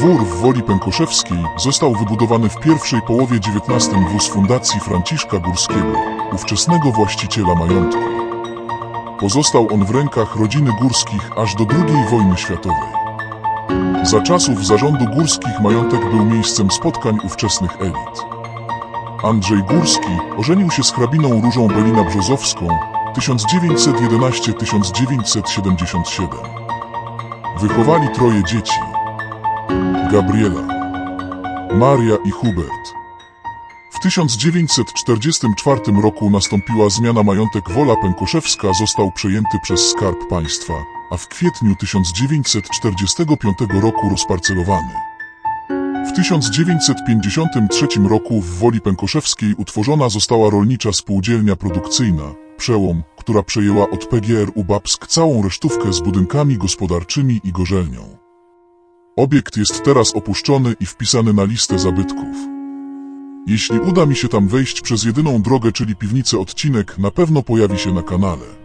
Dwór w Woli Pękoszewskiej został wybudowany w pierwszej połowie XIX wóz Fundacji Franciszka Górskiego, ówczesnego właściciela majątku. Pozostał on w rękach rodziny Górskich aż do II wojny światowej. Za czasów zarządu Górskich majątek był miejscem spotkań ówczesnych elit. Andrzej Górski ożenił się z hrabiną Różą Belina-Brzozowską 1911-1977. Wychowali troje dzieci. Gabriela, Maria i Hubert. W 1944 roku nastąpiła zmiana majątek Wola Pękoszewska został przejęty przez Skarb Państwa, a w kwietniu 1945 roku rozparcelowany. W 1953 roku w Woli Pękoszewskiej utworzona została rolnicza spółdzielnia produkcyjna, Przełom, która przejęła od PGR Babsk całą resztówkę z budynkami gospodarczymi i gorzelnią. Obiekt jest teraz opuszczony i wpisany na listę zabytków. Jeśli uda mi się tam wejść przez jedyną drogę, czyli piwnicę odcinek, na pewno pojawi się na kanale.